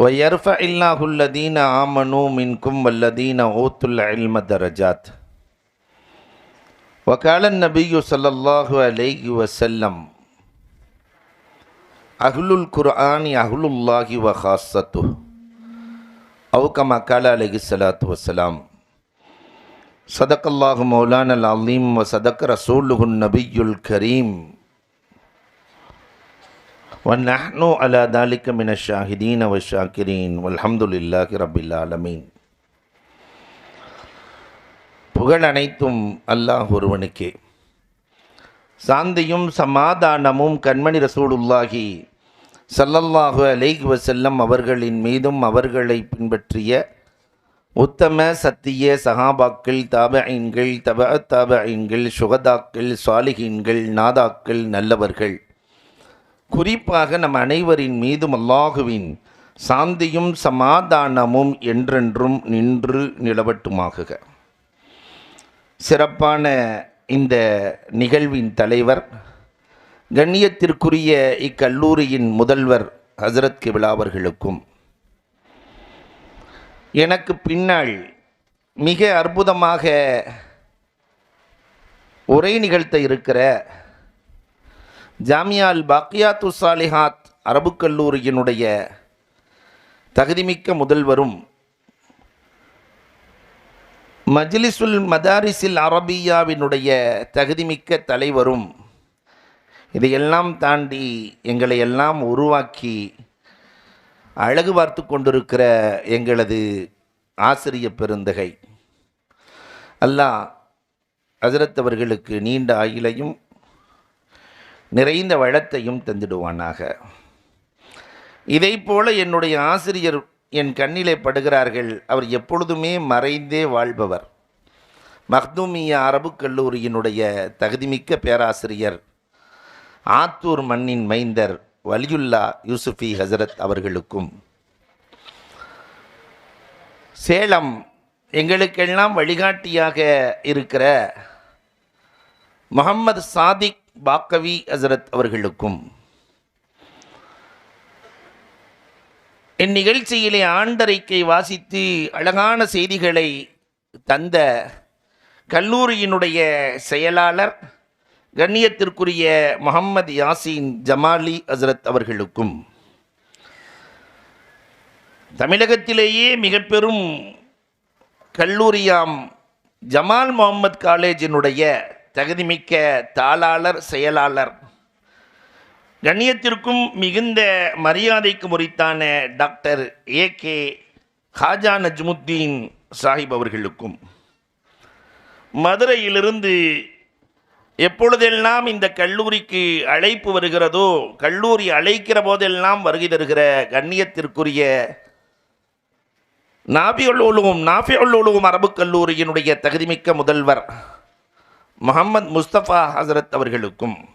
ويرفع الله الذين آمنوا منكم والذين أوتوا العلم درجات. وقال النبي صلى الله عليه وسلم أهل القرآن أهل الله وخاصته. أو كما قال عليه الصلاة والسلام. صدق الله مولانا العظيم وصدق رسوله النبي الكريم. ونحن على ذلك من الشاهدين والشاكرين والحمد لله رب العالمين புகழ் அனைத்தும் அல்லாஹ் ஒருவனுக்கே சாந்தியும் சமாதானமும் கண்மணி ரசூலுல்லாஹி சல்லல்லாஹு அலைஹி வஸல்லம் அவர்களின் மீதும் அவர்களை பின்பற்றிய உத்தம சத்திய சஹாபாக்கள் தாபஐன்கள் தப தாபஐன்கள் சுகதாக்கள் சாலிஹீன்கள் நாதாக்கள் நல்லவர்கள் குறிப்பாக நம் அனைவரின் மீதும் அல்லாஹுவின் சாந்தியும் சமாதானமும் என்றென்றும் நின்று நிலவட்டுமாகுக. சிறப்பான இந்த நிகழ்வின் தலைவர் கண்ணியத்திற்குரிய இக்கல்லூரியின் முதல்வர் ஹசரத் கிபிலா அவர்களுக்கும் எனக்கு பின்னால் மிக அற்புதமாக உரை நிகழ்த்த இருக்கிற ஜாமியால் பாக்கியாத்து சாலிஹாத் அரபுக் கல்லூரியினுடைய தகுதிமிக்க முதல்வரும் மஜ்லிசுல் மதாரிசில் அரபியாவினுடைய தகுதிமிக்க தலைவரும் இதையெல்லாம் தாண்டி எங்களை எல்லாம் உருவாக்கி அழகு பார்த்து கொண்டிருக்கிற எங்களது ஆசிரிய பெருந்தகை. அல்லாஹ் ஹசரத் அவர்களுக்கு நீண்ட ஆயிலையும் நிறைந்த வளத்தையும் தந்திடுவானாக. இதை போல என்னுடைய ஆசிரியர் என் கண்ணிலே படுகிறார்கள். அவர் எப்பொழுதுமே மறைந்தே வாழ்பவர். மஹ்தூமிய அரபுக் கல்லூரியினுடைய தகுதிமிக்க பேராசிரியர் ஆத்தூர் மண்ணின் மைந்தர் வலியுல்லா யூசுஃபி ஹசரத் அவர்களுக்கும். சேலம் எங்களுக்கெல்லாம் வழிகாட்டியாக இருக்கிற முகமது சாதிக் பாக்கவி ஹசரத் அவர்களுக்கும். இந்நிகழ்ச்சியிலே ஆண்டறிக்கை வாசித்து அழகான செய்திகளை தந்த கல்லூரியினுடைய செயலாளர் கண்ணியத்திற்குரிய முகம்மது யாசின் ஜமாலி ஹசரத் அவர்களுக்கும். தமிழகத்திலேயே மிக பெரும் கல்லூரியாம் ஜமால் முகமது காலேஜினுடைய தகுதிமிக்க தாளாளர் செயலாளர். கண்ணியத்திற்கும் மிகுந்த மரியாதைக்கு முறித்தான doctor A K Haja Najmuddin Sahib அவர்களுக்கும். மதுரையிலிருந்து எப்பொழுதெல்லாம் இந்த கல்லூரிக்கு அழைப்பு வருகிறதோ கல்லூரி அழைக்கிற போதெல்லாம் வருகை தருகிற கண்ணியத்திற்குரிய நாபியுள்ளூலும் நாஃபியுள்ளூலும் அரபுக் கல்லூரியினுடைய தகுதிமிக்க முதல்வர் முகமது முஸ்தபா ஹசரத் அவர்களுக்கும்.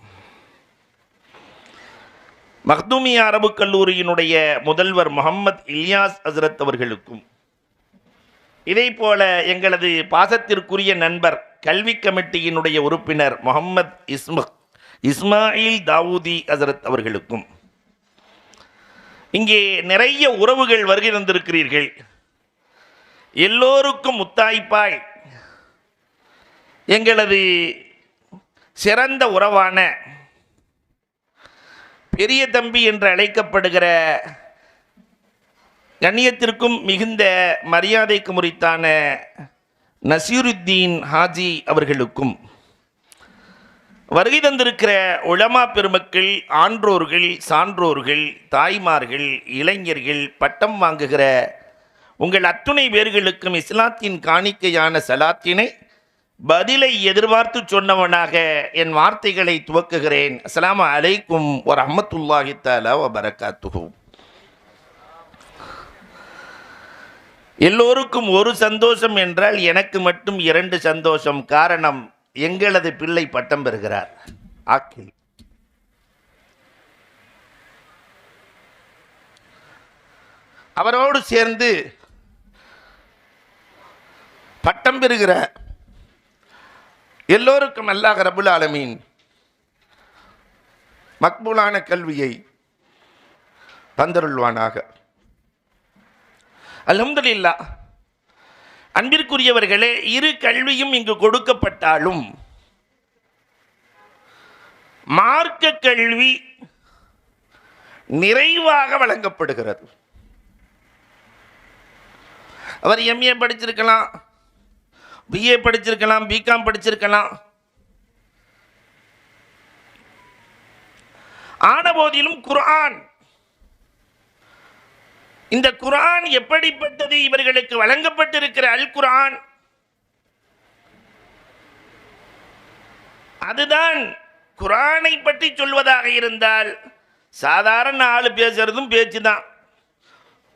மக்தூமி அரபு கல்லூரியினுடைய முதல்வர் முகமது இலியாஸ் ஹசரத் அவர்களுக்கும். இதே போல எங்களது பாசத்திற்குரிய நண்பர் கல்வி கமிட்டியினுடைய உறுப்பினர் முகமது இஸ்ம இஸ்மாயில் தாவூதி ஹசரத் அவர்களுக்கும். இங்கே நிறைய உறவுகள் வருகை தந்திருக்கிறீர்கள். எல்லோருக்கும் முத்தாய்ப்பாய் எங்களது சிறந்த உறவான பெரிய தம்பி என்று அழைக்கப்படுகிற கண்ணியத்திற்கும் மிகுந்த மரியாதைக்கு முறித்தான நசீருத்தீன் ஹாஜி அவர்களுக்கும் வருகை தந்திருக்கிற உளமா பெருமக்கள் ஆன்றோர்கள் சான்றோர்கள் தாய்மார்கள் இளைஞர்கள் பட்டம் வாங்குகிற உங்கள் அத்துணை பேர்களுக்கும் இஸ்லாத்தின் காணிக்கையான சலாத்தினை பதிலை எதிர்பார்த்து சொன்னவனாக என் வார்த்தைகளை துவக்குகிறேன். அஸ்லாம் அலைக்கும் ஒரு அஹமத்துல்லாஹி தாலா வ எல்லோருக்கும் ஒரு சந்தோஷம் என்றால் எனக்கு மட்டும் இரண்டு சந்தோஷம். காரணம் எங்களது பிள்ளை பட்டம் பெறுகிறார். ஆக்கில். அவரோடு சேர்ந்து பட்டம் பெறுகிற எல்லோருக்கும் அல்லாஹ் ரபுல் ஆலமீன். மக்பூலான கல்வியை தந்தருள்வானாக. அலமதுல்லா அன்பிற்குரியவர்களே இரு கல்வியும் இங்கு கொடுக்கப்பட்டாலும் மார்க்க கல்வி நிறைவாக வழங்கப்படுகிறது. அவர் எம்ஏ படிச்சிருக்கலாம் பிஏ படிச்சிருக்கலாம் பிகாம் படிச்சிருக்கலாம். ஆன போதிலும் இந்த குரான் எப்படிப்பட்டது? இவர்களுக்கு வழங்கப்பட்டிருக்கிற அல் குரான் அதுதான் குரானை பற்றி சொல்வதாக இருந்தால் சாதாரண ஆள் பேசுறதும் பேச்சு தான்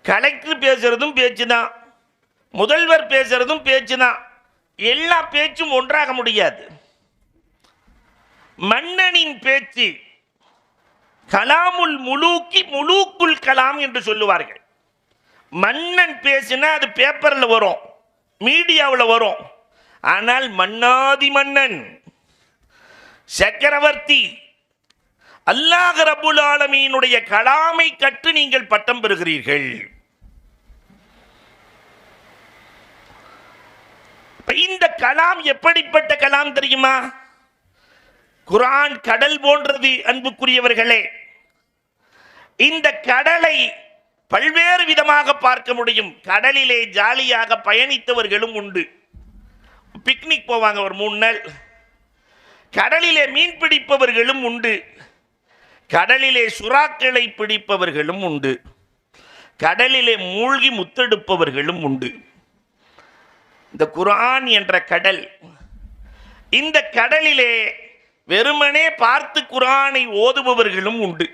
கலெக்டர் பேசுறதும் பேச்சு தான் முதல்வர் பேசுறதும் பேச்சு தான் எல்லா பேச்சும் ஒன்றாக முடியாது. மன்னனின் பேச்சு கலாமுல் முழுக்கி முலூக்குல் கலாம் என்று சொல்லுவார்கள். மன்னன் பேசினா அது பேப்பரில் வரும் மீடியாவில் வரும். ஆனால் மன்னாதி மன்னன் சக்கரவர்த்தி அல்லாஹ் ரபுல் ஆலமீனுடைய கலாமை கற்று நீங்கள் பட்டம் பெறுகிறீர்கள். இந்த கலாம் எப்படிப்பட்ட கலாம் தெரியுமா? குரான் கடல் போன்றது அன்புக்குரியவர்களே. இந்த கடலை பல்வேறு விதமாக பார்க்க முடியும். கடலிலே ஜாலியாக பயணித்தவர்களும் உண்டு. பிக்னிக் போவாங்க ஒரு மூணு நாள். கடலிலே மீன் பிடிப்பவர்களும் உண்டு. கடலிலே சுறாக்களை பிடிப்பவர்களும் உண்டு. கடலிலே மூழ்கி முத்தெடுப்பவர்களும் உண்டு. இந்த குரான் என்ற கடல் இந்த கடலிலே வெறுமனே பார்த்து குரானை ஓதுபவர்களும் உண்டு.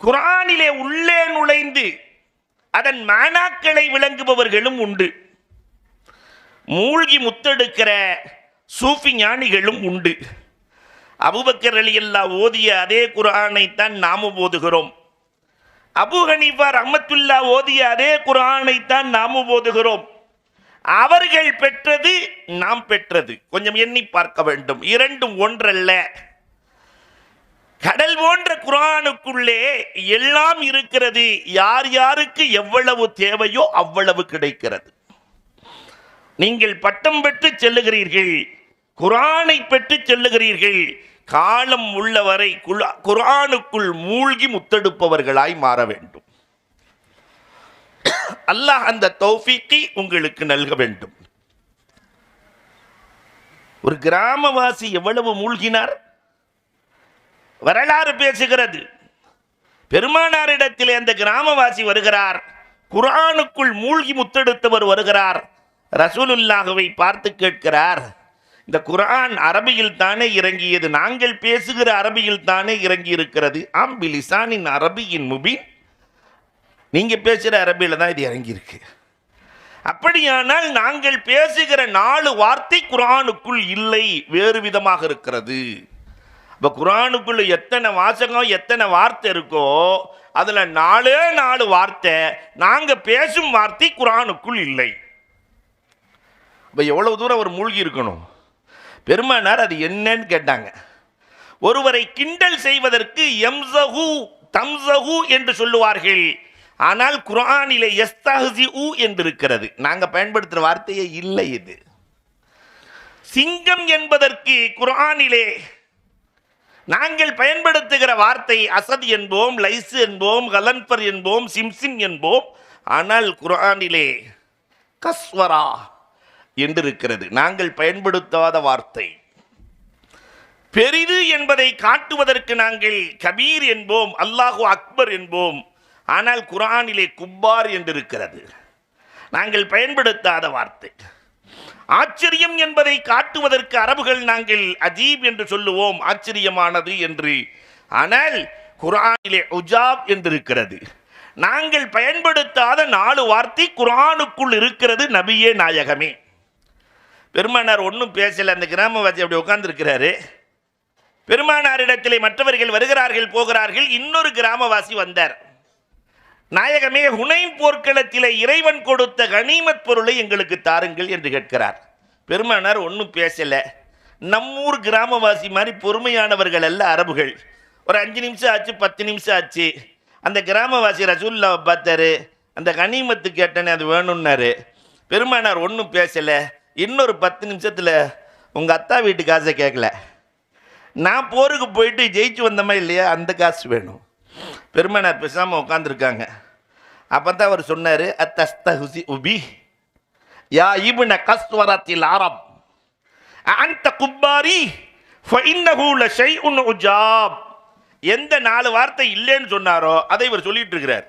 குரானிலே உள்ளே நுழைந்து அதன் மானாக்களை விளங்குபவர்களும் உண்டு. மூழ்கி முத்தெடுக்கிற சூஃபி ஞானிகளும் உண்டு. அபுபக்கர் அலி அல்லா ஓதிய அதே குர்ஆனைத்தான் நாமும் ஓதுகிறோம். அபு ஹனீஃபா ரஹமத்துல்லா ஓதிய அதே குர்ஆனைத்தான் நாமும் ஓதுகிறோம். அவர்கள் பெற்றது நாம் பெற்றது. கொஞ்சம் எண்ணி பார்க்க வேண்டும். இரண்டும் ஒன்றல்ல. கடல் போன்ற குரானுக்குள்ளே எல்லாம் இருக்கிறது. யார் யாருக்கு எவ்வளவு தேவையோ அவ்வளவு கிடைக்கிறது. நீங்கள் பட்டம் பெற்று செல்லுகிறீர்கள். குரானை பெற்று செல்லுகிறீர்கள். காலம் உள்ளவரை குரானுக்குள் மூழ்கி முத்தெடுப்பவர்களாய் மாற வேண்டும். அல்லாஹ் அந்த தௌஃபிக்கை உங்களுக்கு நல்க வேண்டும். ஒரு கிராமவாசி எவ்வளவு மூழ்கினார்? வரலாறு பேசுகிறது. பெருமானாரிடத்திலே அந்த கிராமவாசி வருகிறார். குரானுக்குள் மூழ்கி முத்தெடுத்தவர் வருகிறார். ரசூலுல்லாகவை பார்த்து கேட்கிறார். இந்த குரான் அரபியில் தானே இறங்கியது நாங்கள் பேசுகிற அரபியில் தானே இறங்கி இருக்கிறது ஆம் பிலிசானின் அரபியின் முபின். நீங்க பேசுகிற அரபியில் தான் இது இறங்கியிருக்கு. அப்படியானால் நாங்கள் பேசுகிற நாலு வார்த்தை குரானுக்குள் இல்லை வேறு விதமாக இருக்கிறது. இப்போ குரானுக்குள்ளே எத்தனை வாசகம் எத்தனை வார்த்தை இருக்கோ அதில் நாலே நாலு வார்த்தை நாங்கள் பேசும் வார்த்தை குரானுக்குள் இல்லை. இப்போ எவ்வளவு தூரம் அவர் மூழ்கி இருக்கணும் பெருமானார் அது என்னன்னு கேட்டாங்க. ஒருவரை கிண்டல் செய்வதற்கு எம்சஹு தம்சஹு என்று சொல்லுவார்கள். ஆனால் குர்ஆனிலே எஸ்தஹசி என்று இருக்கிறது நாங்கள் பயன்படுத்துகிற வார்த்தையே இல்லை இது. சிங்கம் என்பதற்கு குரானிலே நாங்கள் பயன்படுத்துகிற வார்த்தை அசத் என்போம் லைஸ் என்போம் கலன்பர் என்போம் சிம்சிம் என்போம். ஆனால் குரானிலே கஸ்வரா. என்று இருக்கிறது நாங்கள் பயன்படுத்தாத வார்த்தை. பெரிது என்பதை காட்டுவதற்கு நாங்கள் கபீர் என்போம் அல்லாஹு அக்பர் என்போம். ஆனால் குரானிலே குப்பார் என்று இருக்கிறது நாங்கள் பயன்படுத்தாத வார்த்தை. ஆச்சரியம் என்பதை காட்டுவதற்கு அரபுகள் நாங்கள் அஜீப் என்று சொல்லுவோம் ஆச்சரியமானது என்று. ஆனால் குரானிலே உஜாப் என்று இருக்கிறது நாங்கள் பயன்படுத்தாத நாலு வார்த்தை குரானுக்குள் இருக்கிறது நபியே நாயகமே. பெருமானார் ஒன்றும் பேசலை. அந்த கிராமவாசி அப்படி உட்கார்ந்துருக்கிறாரு. பெருமானாரிடத்திலே மற்றவர்கள் வருகிறார்கள் போகிறார்கள். இன்னொரு கிராமவாசி வந்தார். நாயகமே ஹுனைன் போர்க்களத்திலே இறைவன் கொடுத்த கனிமத் பொருளை எங்களுக்கு தாருங்கள் என்று கேட்கிறார். பெருமானார் ஒன்றும் பேசலை. நம்மூர் கிராமவாசி மாதிரி பொறுமையானவர்கள் அல்ல அரபுகள். ஒரு அஞ்சு நிமிஷம் ஆச்சு பத்து நிமிஷம் ஆச்சு. அந்த கிராமவாசி ரசூல்லாவை பார்த்தாரு அந்த கனிமத்து கேட்டனே அது வேணும்னாரு. பெருமானார் ஒன்றும் பேசலை. இன்னொரு பத்து நிமிஷத்தில் உங்கள் அத்தா வீட்டு காசை கேட்கல. நான் போருக்கு போயிட்டு ஜெயிச்சு வந்தோமா இல்லையா? அந்த காசு வேணும். பெருமானார் பேசாமல் உட்காந்துருக்காங்க அப்போ தான் அவர் சொன்னார் அத்தஸ்த ஹுசி உபி யா இபுன கஸ்வரத்தில் ஆரம் அந்த குப்பாரி ஷை லஷைஉன் உஜாப். எந்த நாலு வார்த்தை இல்லைன்னு சொன்னாரோ அதை இவர் சொல்லிட்டு இருக்கிறார்.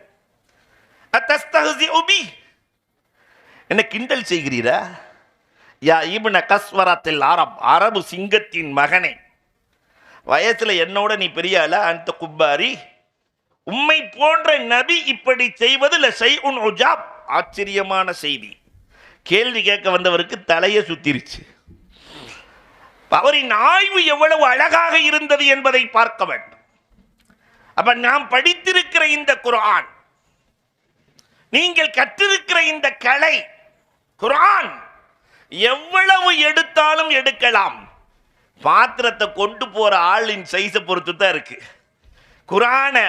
அத்தஸ்தஹசி உபி. என்ன கிண்டல் செய்கிறீரா? யா இபுன கஸ்வரத்தில் அரப் அரபு சிங்கத்தின் மகனே. வயசுல என்னோட நீ பெரிய ஆளா அந்த குப்பாரி. உம்மை போன்ற நபி இப்படி செய்வது லசை உன் உஜாப். ஆச்சரியமான செய்தி. கேள்வி கேட்க வந்தவருக்கு தலையை சுத்திருச்சு. அவரின் ஆய்வு எவ்வளவு அழகாக இருந்தது என்பதை பார்க்க வேண்டும். அப்ப நாம் படித்திருக்கிற இந்த குரான் நீங்கள் கற்றிருக்கிற இந்த கலை குரான் எவ்வளவு எடுத்தாலும் எடுக்கலாம். பாத்திரத்தை கொண்டு போற ஆளின் சைஸை பொறுத்து தான் இருக்கு. குரானை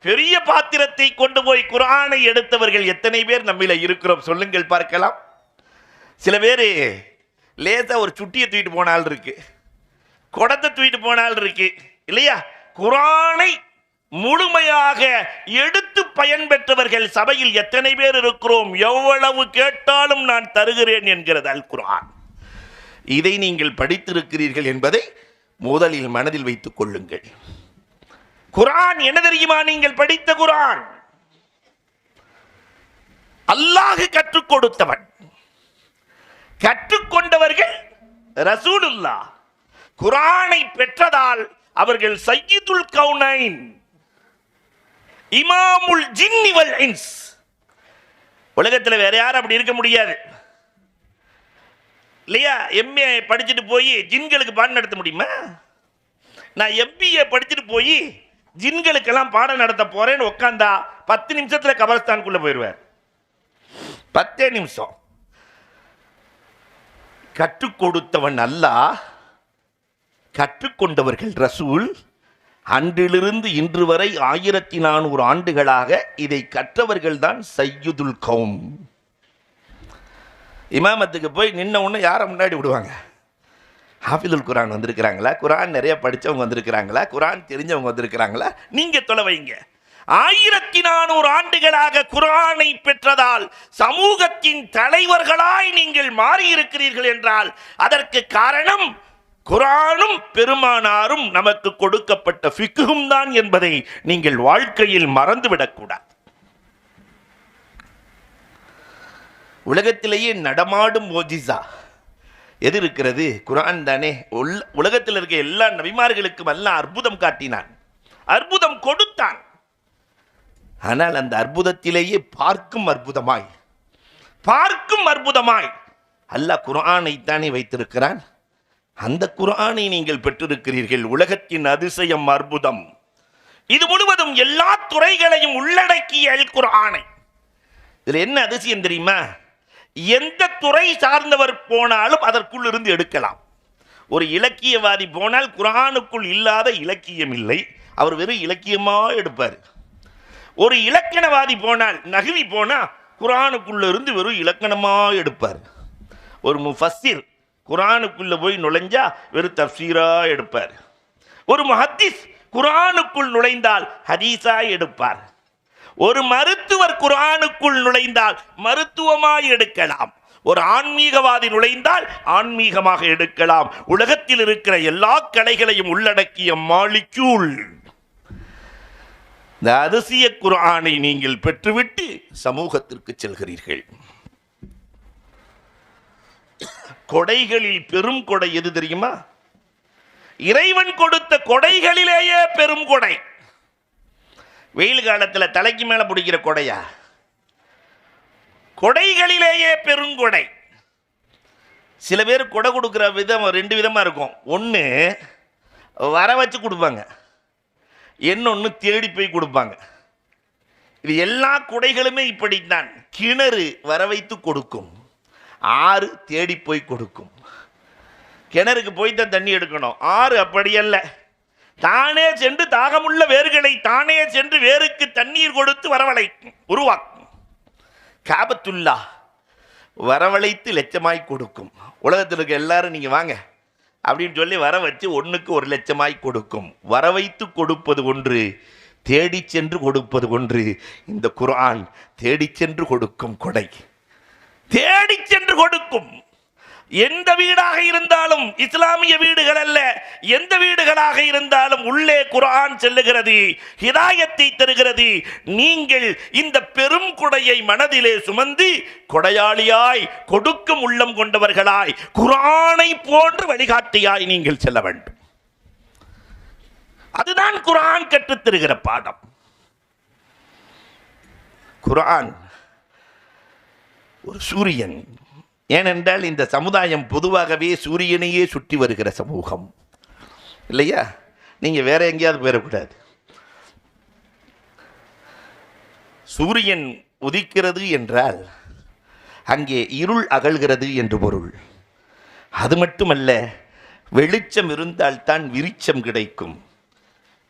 பெரிய பாத்திரத்தை கொண்டு போய் குரானை எடுத்தவர்கள் எத்தனை பேர் நம்மில இருக்கிறோம் சொல்லுங்கள் பார்க்கலாம். சில பேர் லேசாக ஒரு சுட்டியை தூக்கிட்டு போனால் இருக்கு. குடத்தை தூக்கிட்டு போனால் இருக்கு. இல்லையா? குரானை முழுமையாக எடுத்து பயன்பெற்றவர்கள் சபையில் எத்தனை பேர் இருக்கிறோம்? எவ்வளவு கேட்டாலும் நான் தருகிறேன் என்கிறது அல் குரான் இதை நீங்கள் படித்திருக்கிறீர்கள் என்பதை முதலில் மனதில் வைத்துக் கொள்ளுங்கள். குரான் என்ன தெரியுமா நீங்கள் படித்த குரான் அல்லாஹு கற்றுக் கொடுத்தவன். கற்றுக்கொண்டவர்கள் ரசூலுல்லா குரானை பெற்றதால் அவர்கள் சையீதுல் கவுனைன். இமாமுல் ஜின்னிவல் இன்ஸ். உலகத்தில் வேற யாரும் அப்படி இருக்க முடியாது. இல்லையா? எம்ஏ படிச்சுட்டு போய் ஜின்களுக்கு பாடம் நடத்த முடியுமா? நான் எம்பிஏ படிச்சுட்டு போய் ஜின்களுக்கெல்லாம் பாடம் நடத்த போறேன்னு உட்காந்தா பத்து நிமிஷத்தில் கபரஸ்தானுக்குள்ள போயிடுவார் பத்தே நிமிஷம். கற்றுக் கொடுத்தவன் அல்லாஹ் கற்றுக்கொண்டவர்கள் ரசூல் அன்றிலிருந்து இன்று வரை ஆயிரத்தி நானூறு ஆண்டுகளாக இதை கற்றவர்கள்தான் சையுதுல் கௌம். இமாமத்துக்கு போய் நின்ன உடனே யாரை முன்னாடி விடுவாங்க? ஹாஃபிதுல் குரான் வந்திருக்கிறாங்களா? குரான் நிறைய படித்தவங்க வந்திருக்கிறாங்களா? குரான் தெரிஞ்சவங்க வந்திருக்கிறாங்களா? நீங்கள் தொலை வைங்க. ஆயிரத்தி நானூறு ஆண்டுகளாக குரானை பெற்றதால் சமூகத்தின் தலைவர்களாய் நீங்கள் மாறியிருக்கிறீர்கள் என்றால் அதற்கு காரணம் குரானும் பெருமானாரும் நமக்கு கொடுக்கப்பட்ட ஃபிக்குகும் தான் என்பதை நீங்கள் வாழ்க்கையில் மறந்துவிடக்கூடாது. உலகத்திலேயே நடமாடும் மோஜிசா. எது இருக்கிறது? குரான் தானே. உலகத்தில் இருக்க எல்லா நபிமார்களுக்கும் எல்லாம் அற்புதம் காட்டினான். அற்புதம் கொடுத்தான். ஆனால் அந்த அற்புதத்திலேயே பார்க்கும் அற்புதமாய். பார்க்கும் அற்புதமாய். அல்லாஹ் குரானை தானே வைத்திருக்கிறான். அந்த குரானை நீங்கள் பெற்றிருக்கிறீர்கள். உலகத்தின் அதிசயம் அற்புதம். இது முழுவதும் எல்லா துறைகளையும் உள்ளடக்கிய அல் குர்ஆனை. இதுல என்ன அதிசயம் தெரியுமா? எந்த துறை சார்ந்தவர் போனாலும் அதற்குள் இருந்து எடுக்கலாம். ஒரு இலக்கியவாதி போனால் குரானுக்குள் இல்லாத இலக்கியம் இல்லை. அவர் வெறும் இலக்கியமா எடுப்பார். ஒரு இலக்கணவாதி போனால் நகுவி போனா குரானுக்குள்ள இருந்து வெறும் இலக்கணமா எடுப்பார். ஒரு முஃபஸிர் குரானுக்குள்ளே போய் நுழைஞ்சா வெறும் தப்சீராக எடுப்பார். ஒரு முஹத்திஸ் குரானுக்குள் நுழைந்தால் ஹதீஸா எடுப்பார். ஒரு மருத்துவர் குரானுக்குள் நுழைந்தால் மருத்துவமாய் எடுக்கலாம். ஒரு ஆன்மீகவாதி நுழைந்தால் ஆன்மீகமாக எடுக்கலாம். உலகத்தில் இருக்கிற எல்லா கலைகளையும் உள்ளடக்கிய மாலிக்யூல். இந்த அதிசய குரானை நீங்கள் பெற்றுவிட்டு சமூகத்திற்கு செல்கிறீர்கள். கொடைகளில் பெரும் கொடை எது தெரியுமா? இறைவன் கொடுத்த கொடைகளிலேயே பெரும் கொடை. வெயில் காலத்தில் தலைக்கு மேலே பிடிக்கிற கொடையா? கொடைகளிலேயே பெருங்கொடை சில பேர் கொடை கொடுக்குற விதம் ரெண்டு விதமாக இருக்கும். ஒன்று வர வச்சு கொடுப்பாங்க. இன்னொன்று தேடி போய் கொடுப்பாங்க. இது எல்லா குடைகளுமே இப்படித்தான். கிணறு வர வைத்து கொடுக்கும். ஆறு தேடி போய் கொடுக்கும். கிணறுக்கு போய் தான் தண்ணி எடுக்கணும். ஆறு அப்படியல்ல தானே சென்று தாகமுள்ள வேர்களை தானே சென்று வேருக்கு தண்ணீர் கொடுத்து வரவழைக்கும் உருவாக்கும். காபத்துல்லா வரவழைத்து லட்சமாய் கொடுக்கும். உலகத்தில் இருக்க எல்லாரும் நீங்கள் வாங்க. அப்படின்னு சொல்லி வர வச்சு ஒன்றுக்கு ஒரு லட்சமாய் கொடுக்கும். வர வைத்து கொடுப்பது ஒன்று தேடி சென்று கொடுப்பது ஒன்று. இந்த குரான் தேடி சென்று கொடுக்கும் கொடை. தேடிச் சென்று கொடுக்கும். எந்த வீடாக இருந்தாலும் இஸ்லாமிய வீடுகள் அல்ல. எந்த வீடுகளாக இருந்தாலும் உள்ளே குரான் செல்லுகிறது ஹிதாயத்தை தருகிறது. நீங்கள் இந்த பெரும் குடையை மனதிலே சுமந்து கொடையாளியாய் கொடுக்கும் உள்ளம் கொண்டவர்களாய் குரானை போன்று வழிகாட்டியாய் நீங்கள் செல்ல வேண்டும். அதுதான் குரான் கற்றுத்தருகிற பாடம். குரான் ஒரு சூரியன். ஏனென்றால் இந்த சமுதாயம் பொதுவாகவே சூரியனையே சுற்றி வருகிற சமூகம். இல்லையா? நீங்கள் வேற எங்கேயாவது போயிடக்கூடாது. சூரியன் உதிக்கிறது என்றால் அங்கே இருள் அகழ்கிறது என்று பொருள். அது மட்டுமல்ல வெளிச்சம் இருந்தால்தான் விரிச்சம் கிடைக்கும்.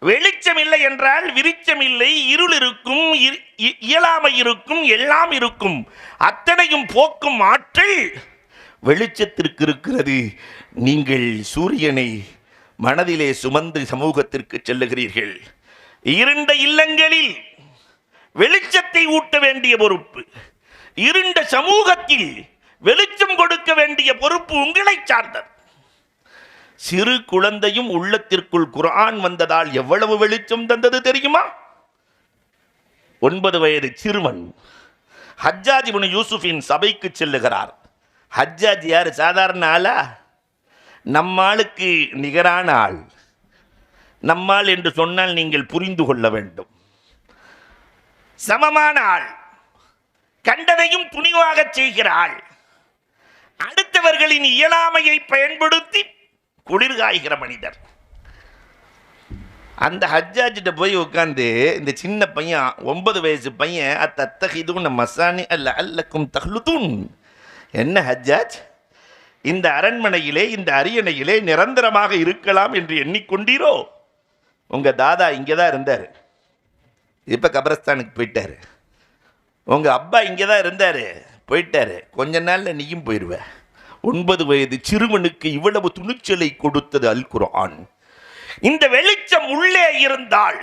வெளிச்சம் இல்லை என்றால் விரிச்சம் இல்லை இருள் இருக்கும் இ- இ- இயலாமை இருக்கும் எல்லாம் இருக்கும். அத்தனையும் போக்கும் ஆற்றல் வெளிச்சத்திற்கு இருக்கிறது. நீங்கள் சூரியனை மனதிலே சுமந்து சமூகத்திற்கு செல்லுகிறீர்கள். இருண்ட இல்லங்களில் வெளிச்சத்தை ஊட்ட வேண்டிய பொறுப்பு. இருண்ட சமூகத்தில் வெளிச்சம் கொடுக்க வேண்டிய பொறுப்பு உங்களை சார்ந்தது. சிறு குழந்தையும் உள்ளத்திற்குள் குரான் வந்ததால் எவ்வளவு வெளிச்சம் தந்தது தெரியுமா? ஒன்பது வயது சிறுவன் ஹஜ்ஜாஜ் இப்னு யூசுஃபின் சபைக்கு செல்லுகிறார். ஹஜ்ஜாஜ் யார்? சாதாரண ஆளா? நம்மாளுக்கு நிகரான ஆள். நம்மாள் என்று சொன்னால் நீங்கள் புரிந்து கொள்ள வேண்டும். சமமான ஆள். கண்டதையும் துணிவாகச் செய்கிற ஆள் அடுத்தவர்களின் இயலாமையை பயன்படுத்தி குளிர்காய்கிற மனிதர். அந்த ஹஜ்ஜாஜிட்ட போய் உட்காந்து இந்த சின்ன பையன் ஒன்பது வயசு பையன் அத்தத்தகிதுன்னு மசானி அல்ல அல்லக்கும் தஹ்லுதூன். என்ன ஹஜ்ஜாஜ்? இந்த அரண்மனையிலே இந்த அரியணையிலே நிரந்தரமாக இருக்கலாம் என்று எண்ணிக்கொண்டீரோ? உங்கள் தாதா இங்கே தான் இருந்தார். இப்போ கபரஸ்தானுக்கு போயிட்டாரு. உங்கள் அப்பா இங்கே தான் இருந்தார். போயிட்டாரு. கொஞ்ச நாளில் நீயும் போயிடுவ ஒன்பது வயது சிறுவனுக்கு இவ்வளவு துணிச்சலை கொடுத்தது அல் குரான் இந்த வெளிச்சம் உள்ளே இருந்தால்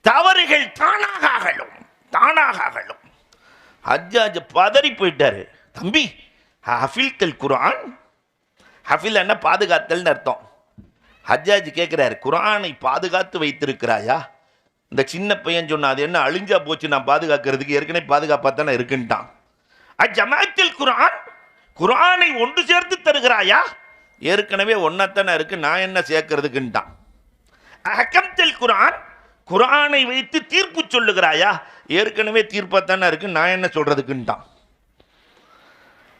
தவறுகள் தானாக அகலும் தானாக அகலும் ஹஜ்ஜாஜ் பதறி போயிட்டாரு. தம்பி ஹஃபில்தல் குரான் ஹஃபில் என்ன பாதுகாத்தல்னு அர்த்தம். ஹஜ்ஜாஜ் கேட்குறாரு குரானை பாதுகாத்து வைத்திருக்கிறாயா? இந்த சின்ன பையன் சொன்னா அது என்ன அழிஞ்சா போச்சு? நான் பாதுகாக்கிறதுக்கு ஏற்கனவே பாதுகாப்பாக தானே இருக்குன்ட்டான் அஜமாத்தில் குரான் குரானை ஒன்று சேர்த்து தருகிறாயா? ஏற்கனவே ஒன்னாத்தானே இருக்கு நான் என்ன சேர்க்கறதுக்குன்ட்டான். அகம்தல் குரான் குரானை வைத்து தீர்ப்பு சொல்லுகிறாயா? ஏற்கனவே தீர்ப்பாத்தானே இருக்கு நான் என்ன சொல்றதுக்குன்ட்டான்.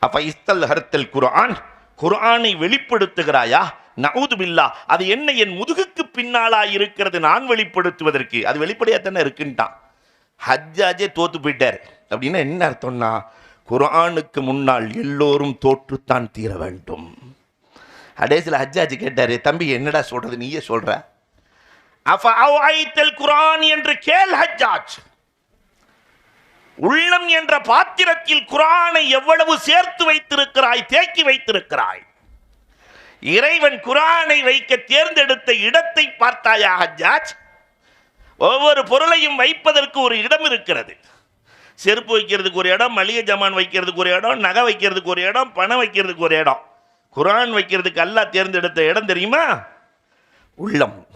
அப்ப இஸ்தல் ஹர்த்தல் குரான் குரானை வெளிப்படுத்துகிறாயா? நவுது பில்லா அது என்ன என் முதுகுக்கு பின்னாலா இருக்கிறது நான் வெளிப்படுத்துவதற்கு? அது வெளிப்படையா தானே இருக்குன்ட்டான். ஹஜ்ஜாஜே தோத்து போயிட்டார். அப்படின்னா என்ன அர்த்தம்னா குரானுக்கு முன்னால் எல்லோரும் தோற்றுத்தான் தீர வேண்டும். அடேசில் ஹஜ்ஜாஜி கேட்டாரு தம்பி என்னடா சொல்றது? நீயே சொல்ற? அஃப அவைத்தல் என்று கேள் ஹஜ்ஜாஜ். உள்ளம் என்ற பாத்திரத்தில் குரானை எவ்வளவு சேர்த்து வைத்திருக்கிறாய் தேக்கி வைத்திருக்கிறாய்? இறைவன் குரானை வைக்க தேர்ந்தெடுத்த இடத்தை பார்த்தாயா ஹஜ்ஜாஜ்? ஒவ்வொரு பொருளையும் வைப்பதற்கு ஒரு இடம் இருக்கிறது. செருப்பு வைக்கிறதுக்கு ஒரு இடம் மளிகை ஜாமான் வைக்கிறதுக்கு ஒரு இடம் நகை வைக்கிறதுக்கு ஒரு இடம் பணம் வைக்கிறதுக்கு ஒரு இடம். குரான் வைக்கிறதுக்கு அல்லாஹ் தேர்ந்தெடுத்த இடம் தெரியுமா? உள்ளம்.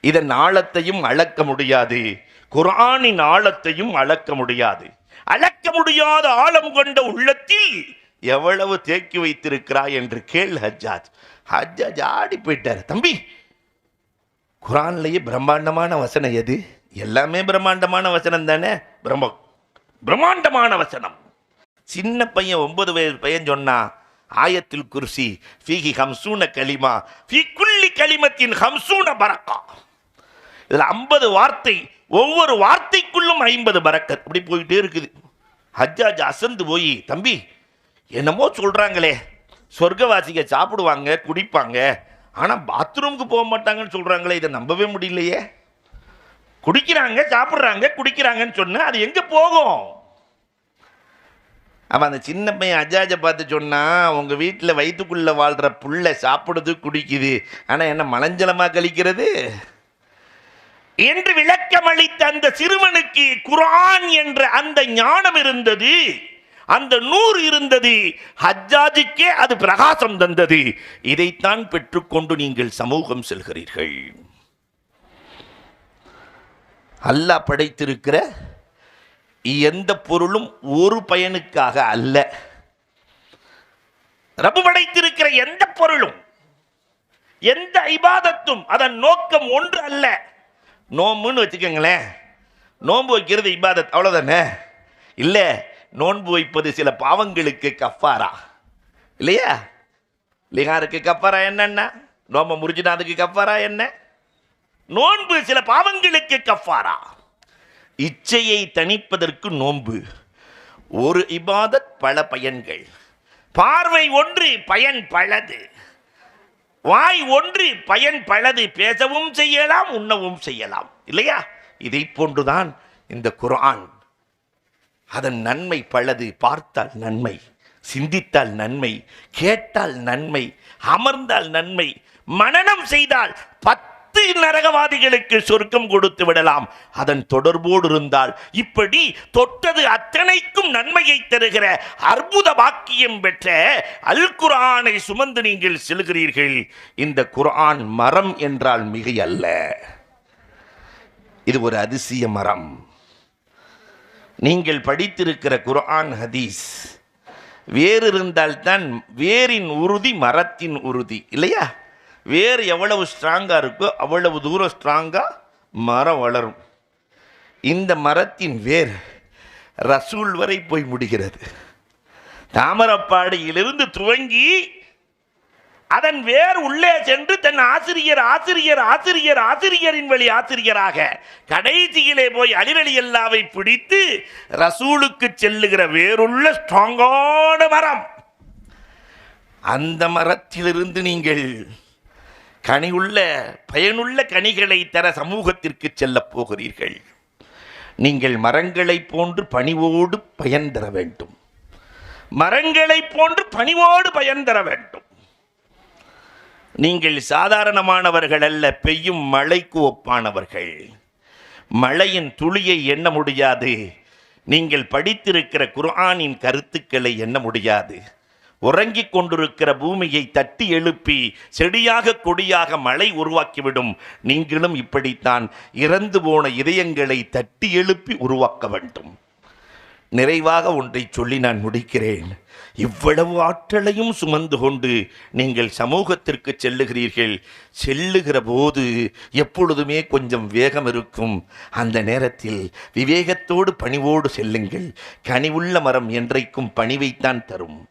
இதன் ஆழத்தையும் அளக்க முடியாது. குரானின் ஆழத்தையும் அளக்க முடியாது. அளக்க முடியாத ஆழம் கொண்ட உள்ளத்தில் எவ்வளவு தேக்கி வைத்திருக்கிறாய் என்று கேள் ஹஜ்ஜாஜ். ஹஜ்ஜாஜ் ஆடி போயிட்டார். தம்பி குரான்லயே பிரம்மாண்டமான வசனம் எது? எல்லாமே பிரம்மாண்டமான வசனம் தானே பிரம்ம பிரம்மாண்டமான வசனம். சின்ன பையன் ஒன்பது வயது பையன் சொன்னா ஆயத்தில் குர்சி ஃபீஹி ஹம்சூன கலிமா ஃபீ குள்ளி கலிமத்தின் ஹம்சூன பரக்கா. இதில் ஐம்பது வார்த்தை ஒவ்வொரு வார்த்தைக்குள்ளும் ஐம்பது பரக்கத். அப்படி போயிட்டே இருக்குது. ஹஜ்ஜாஜ் அசந்து போய் தம்பி என்னமோ சொல்கிறாங்களே சொர்க்கவாசிக சாப்பிடுவாங்க குடிப்பாங்க ஆனால் பாத்ரூமுக்கு போக மாட்டாங்கன்னு சொல்கிறாங்களே இதை நம்பவே முடியலையே. குடிக்கிறாங்க சாப்பிட்றாங்க குடிக்கிறாங்கன்னு சொன்னால் அது எங்கே போகும்? அவன் அந்த சின்ன பையன் அஜாஜை பார்த்து சொன்னான் உங்கள் வீட்டில் வயிற்றுக்குள்ளே வாழ்கிற புள்ள சாப்பிடுது குடிக்குது. ஆனால் என்ன மலஞ்சலமாக கழிக்கிறது? என்று விளக்கமளித்த அந்த சிறுவனுக்கு குரான் என்ற அந்த ஞானம் இருந்தது. அந்த நூறு இருந்தது. ஹஜ்ஜாஜுக்கே அது பிரகாசம் தந்தது. இதைத்தான் பெற்றுக்கொண்டு நீங்கள் சமூகம் செல்கிறீர்கள். அல்லாஹ் படைத்திருக்கிற எந்த பொருளும் ஒரு பயனுக்காக அல்ல. ரப்பு படைத்திருக்கிற எந்த பொருளும் எந்த ஐபாதத்தும் அதன் நோக்கம் ஒன்று அல்ல. நோம்புன்னு வச்சுக்கோங்களேன் நோன்பு வைக்கிறது இபாதத் அவ்வளோதானே இல்லை நோன்பு வைப்பது சில பாவங்களுக்கு கஃபாரா? இல்லையா? லிகாருக்கு கஃபாரா என்னன்னா? நோம்பை முறிஞ்சுனா அதுக்கு கஃபாரா என்ன? நோன்பு சில பாவங்களுக்கு கஃபாரா. இச்சையை தணிப்பதற்கு நோன்பு. ஒரு இபாதத் பல பயன்கள். பார்வை ஒன்று பயன் பலது. வாய் ஒன்று பயன் பலது. பேசவும் செய்யலாம் உண்ணவும் செய்யலாம். இல்லையா? இதை போன்றுதான் இந்த குரான் அதன் நன்மை பலது. பார்த்தால் நன்மை சிந்தித்தால் நன்மை கேட்டால் நன்மை அமர்ந்தால் நன்மை மனனம் செய்தால் பத்து பத்து நரகவாதிகளுக்கு சொர்க்கம் கொடுத்து விடலாம். அதன் தொடர்போடு இருந்தால் இப்படி தொட்டது அத்தனைக்கும் நன்மையை தருகிற அற்புத வாக்கியம் பெற்ற அல் குர்ஆனை சுமந்து நீங்கள் செல்கிறீர்கள். இந்த குர்ஆன் மரம் என்றால் மிகை அல்ல இது ஒரு அதிசய மரம். நீங்கள் படித்திருக்கிற குர்ஆன் ஹதீஸ் வேறு இருந்தால்தான் வேரின் உறுதி மரத்தின் உறுதி இல்லையா? வேர் எவ்வளவு ஸ்ட்ராங்காக இருக்கோ அவ்வளவு தூரம் ஸ்ட்ராங்காக மரம் வளரும். இந்த மரத்தின் வேர் ரசூல் வரை போய் முடிகிறது. தாமரப்பாடியிலிருந்து துவங்கி அதன் வேர் உள்ளே சென்று தன் ஆசிரியர் ஆசிரியர் ஆசிரியர் ஆசிரியரின் வழி ஆசிரியராக கடைசியிலே போய் அலிரலி எல்லாவை பிடித்து ரசூலுக்கு செல்லுகிற வேறுள்ள ஸ்ட்ராங்கான மரம். அந்த மரத்திலிருந்து நீங்கள் கனியுள்ள பயனுள்ள கனிகளை தர சமூகத்திற்கு செல்லப் போகிறீர்கள். நீங்கள் மரங்களைப் போன்று பணிவோடு பயன் தர வேண்டும். மரங்களைப் போன்று பணிவோடு பயன் தர வேண்டும். நீங்கள் சாதாரணமானவர்கள் அல்ல பெய்யும் மழைக்கு ஒப்பானவர்கள். மழையின் துளியை எண்ண முடியாது. நீங்கள் படித்திருக்கிற குர்ஆனின் கருத்துக்களை எண்ண முடியாது. உறங்கிக் கொண்டிருக்கிற பூமியை தட்டி எழுப்பி செடியாக கொடியாக மழை உருவாக்கிவிடும். நீங்களும் இப்படித்தான் இறந்து போன இதயங்களை தட்டி எழுப்பி உருவாக்க வேண்டும். நிறைவாக ஒன்றை சொல்லி நான் முடிக்கிறேன். இவ்வளவு ஆற்றலையும் சுமந்து கொண்டு நீங்கள் சமூகத்திற்கு செல்லுகிறீர்கள். செல்லுகிற போது எப்பொழுதுமே கொஞ்சம் வேகம் இருக்கும். அந்த நேரத்தில் விவேகத்தோடு பணிவோடு செல்லுங்கள். கனிவுள்ள மரம் என்றைக்கும் பணிவைத்தான் தரும்.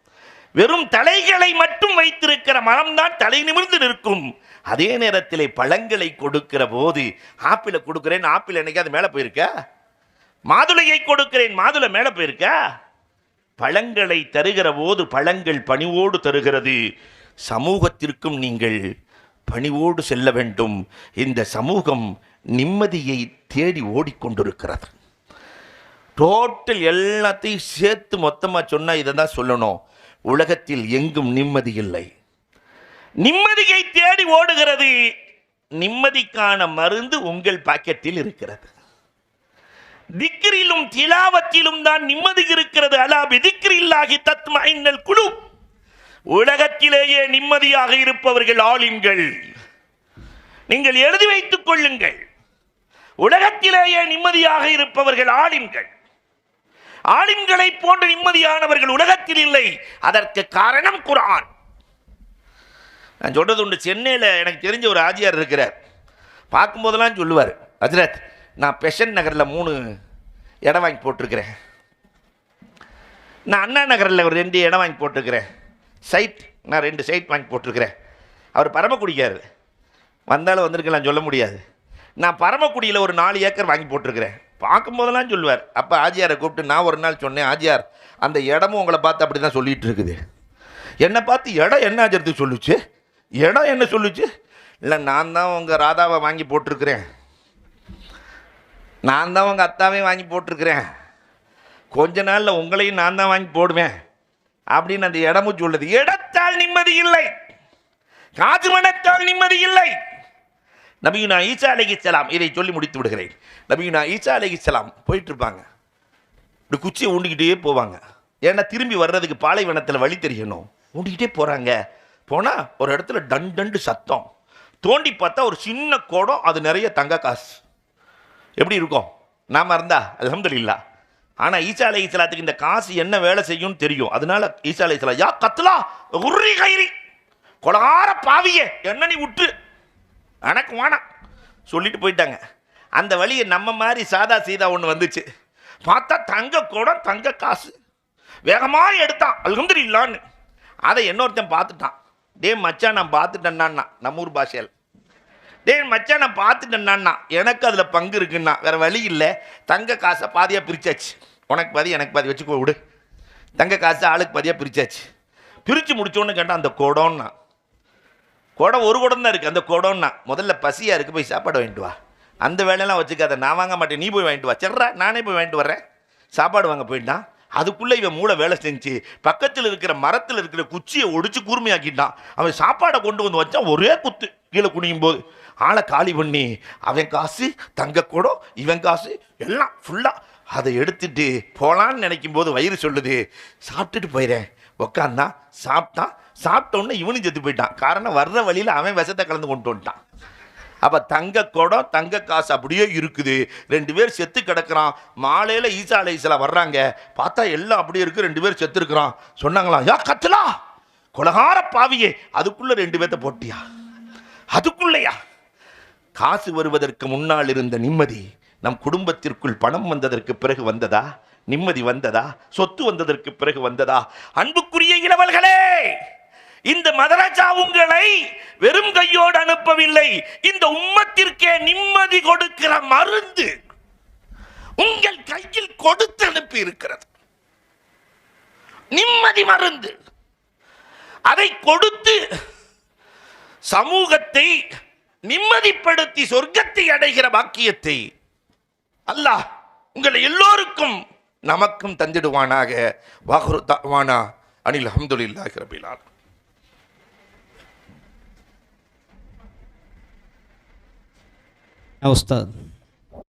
வெறும் தலைகளை மட்டும் வைத்திருக்கிற மரம்தான் தலை நிமிர்ந்து நிற்கும். அதே நேரத்தில் பழங்களை கொடுக்கிற போது ஆப்பிளை கொடுக்கிறேன் ஆப்பிள் என்னைக்காவது மேலே போயிருக்க? மாதுளையை கொடுக்கிறேன் மாதுளை மேலே போயிருக்கா? பழங்களை தருகிற போது பழங்கள் பணிவோடு தருகிறது. சமூகத்திற்கும் நீங்கள் பணிவோடு செல்ல வேண்டும். இந்த சமூகம் நிம்மதியை தேடி ஓடிக்கொண்டிருக்கிறது. டோட்டல் எல்லாத்தையும் சேர்த்து மொத்தமாக சொன்னால் இதை தான் சொல்லணும். உலகத்தில் எங்கும் நிம்மதி இல்லை. நிம்மதியை தேடி ஓடுகிறது. நிம்மதிக்கான மருந்து உங்கள் பாக்கெட்டில் இருக்கிறது. திக்ரிலும் திலாவத்திலும் தான் நிம்மதி இருக்கிறது. அலா பிதிக்ரில்லாகி தத்மைனல் குழு உலகத்திலேயே நிம்மதியாக இருப்பவர்கள் ஆலிம்கள். நீங்கள் எழுதி வைத்துக் கொள்ளுங்கள். உலகத்திலேயே நிம்மதியாக இருப்பவர்கள் ஆலிம்கள். ஆலிம்களை போன்ற நிம்மதியானவர்கள் உலகத்தில் இல்லை. அதற்கு காரணம் குரான் நான் சொல்றது உண்டு. சென்னையில் எனக்கு தெரிஞ்ச ஒரு ஆஜியார் இருக்கிறார். பார்க்கும்போதெல்லாம் சொல்லுவார் ஹஜரத் நான் பெஷன் நகரில் மூணு இடம் வாங்கி போட்டிருக்கிறேன். நான் அண்ணா நகரில் ஒரு ரெண்டு இடம் வாங்கி போட்டிருக்கிறேன். சைட் நான் ரெண்டு சைட் வாங்கி போட்டிருக்கிறேன். அவர் பரமக்குடிக்கார் வந்தாலும் வந்திருக்கலாம் சொல்ல முடியாது. நான் பரமக்குடியில் ஒரு நாலு ஏக்கர் வாங்கி போட்டிருக்கிறேன். பார்க்கும்போதெல்லாம் சொல்லுவார். அப்போ ஆஜியாரை கூப்பிட்டு நான் ஒரு நாள் சொன்னேன் ஆஜியார் அந்த இடமும் உங்களை பார்த்து அப்படி தான் சொல்லிகிட்டு இருக்குது. என்னை பார்த்து இடம் என்ன ஆஜரத்து சொல்லுச்சு? இடம் என்ன சொல்லுச்சு? இல்லை நான் தான் உங்கள் ராதாவை வாங்கி போட்டிருக்கிறேன். நான் தான் உங்கள் அத்தாவையும் வாங்கி போட்டிருக்கிறேன். கொஞ்ச நாளில் உங்களையும் நான் தான் வாங்கி போடுவேன். அப்படின்னு அந்த இடமும் சொல்லுது. இடத்தால் நிம்மதி இல்லை. காது மனத்தால் நிம்மதி இல்லை. நபியுனா ஈசா செலாம் இதை சொல்லி முடித்து விடுகிறேன். நபியுனா ஈசா செலாம் போயிட்டு இருப்பாங்க இப்படி குச்சியை ஊண்டிக்கிட்டே போவாங்க. ஏன்னா திரும்பி வர்றதுக்கு பாலைவனத்தில் வழி தெரியணும். ஊண்டிக்கிட்டே போகிறாங்க போனால் ஒரு இடத்துல டன் டண்டு சத்தம். தோண்டி பார்த்தா ஒரு சின்ன குடம் அது நிறைய தங்க காசு. எப்படி இருக்கும்? நாம் இருந்தா? இல்லா ஆனால் ஈசா அலை இஸ்லாத்துக்கு இந்த காசு என்ன வேலை செய்யும்னு தெரியும். அதனால ஈசா அலை இஸ்லா யா கத்லா உர்ரி கயிறி கொலகார பாவியே என்ன நீ விட்டு எனக்கு வேணாம் சொல்லிட்டு போயிட்டாங்க. அந்த வழியை நம்ம மாதிரி சாதா சீதா ஒன்று வந்துச்சு. பார்த்தா தங்க குடம் தங்க காசு. வேகமாக எடுத்தான் அல்ஹம்துலில்லான்னு. அதை இன்னொருத்தன் பார்த்துட்டான். டே மச்சான் நான் பார்த்துட்டேன்னா நம்ம ஊர் பாஷையில். டேய் மச்சான் நான் பார்த்துட்டேன்னா எனக்கு அதில் பங்கு இருக்குன்னா வேறு வழி இல்லை. தங்க காசை பாதியாக பிரித்தாச்சு உனக்கு பாதி எனக்கு பாதி வச்சுக்கோ விடு. தங்க காசு ஆளுக்கு பாதியாக பிரித்தாச்சு பிரித்து முடிச்சோன்னு கேட்டால் அந்த குடம்னா. குடம் ஒரு குடம் தான் இருக்குது அந்த குடம்னா முதல்ல பசியாக இருக்குது போய் சாப்பாடு வாங்கிட்டு வா. அந்த வேலையெல்லாம் வச்சுக்காத நான் வாங்க மாட்டேன் நீ போய் வாங்கிட்டு வா. சர்றா நானே போய் வாங்கிட்டு வரேன் சாப்பாடு வாங்க போயிட்டான். அதுக்குள்ளே இவன் மூளை வேலை செஞ்சு பக்கத்தில் இருக்கிற மரத்தில் இருக்கிற குச்சியை ஒடிச்சு கூர்மையாக்கிட்டான். அவன் சாப்பாடை கொண்டு வந்து வச்சான் ஒரே குத்து கீழே குனியும் போது ஆளை காலி பண்ணி அவன் காசு தங்க குடம் இவன் காசு எல்லாம் ஃபுல்லாக அதை எடுத்துட்டு போகலான்னு நினைக்கும் போது வயிறு சொல்லுது. சாப்பிட்டுட்டு போயிடுறேன் உக்காந்தான் சாப்பிட்டான். சாப்பிட்டோன்னே இவனும் செத்து போயிட்டான். காரணம் வர்ற வழியில் அவன் விஷத்தை கலந்து கொண்டு வந்துட்டான். அப்போ தங்க குடம் தங்க காசு அப்படியே இருக்குது. ரெண்டு பேர் செத்து கிடக்குறான். மாலையில் ஈசா அலைசலாம் வர்றாங்க. பார்த்தா எல்லாம் அப்படியே இருக்குது ரெண்டு பேர் செத்து இருக்கிறான். சொன்னாங்களாம் யா கத்துலா கொலகார பாவியே அதுக்குள்ளே ரெண்டு பேர்த்த போட்டியா? அதுக்குள்ளையா? காசு வருவதற்கு முன்னால் இருந்த நிம்மதி நம் குடும்பத்திற்குள் பணம் வந்ததற்கு பிறகு வந்ததா? நிம்மதி வந்ததா? சொத்து வந்ததற்கு பிறகு வந்ததா? அன்புக்குரிய இளவல்களே! இந்த மதரஜா உங்களை வெறும் கையோடு அனுப்பவில்லை. இந்த உம்மத்திற்கே நிம்மதி கொடுக்கிற மருந்து உங்கள் கையில் கொடுத்து அனுப்பி இருக்கிறது நிம்மதி மருந்து. அதை கொடுத்து சமூகத்தை நிம்மதிப்படுத்தி சொர்க்கத்தை அடைகிற பாக்கியத்தை அல்லாஹ் உங்களை எல்லோருக்கும் நமக்கும் தந்திடுவானாக. வாகுரு தாவானா அனில் அஹமதுல்லாஹி ரபில் Elstad.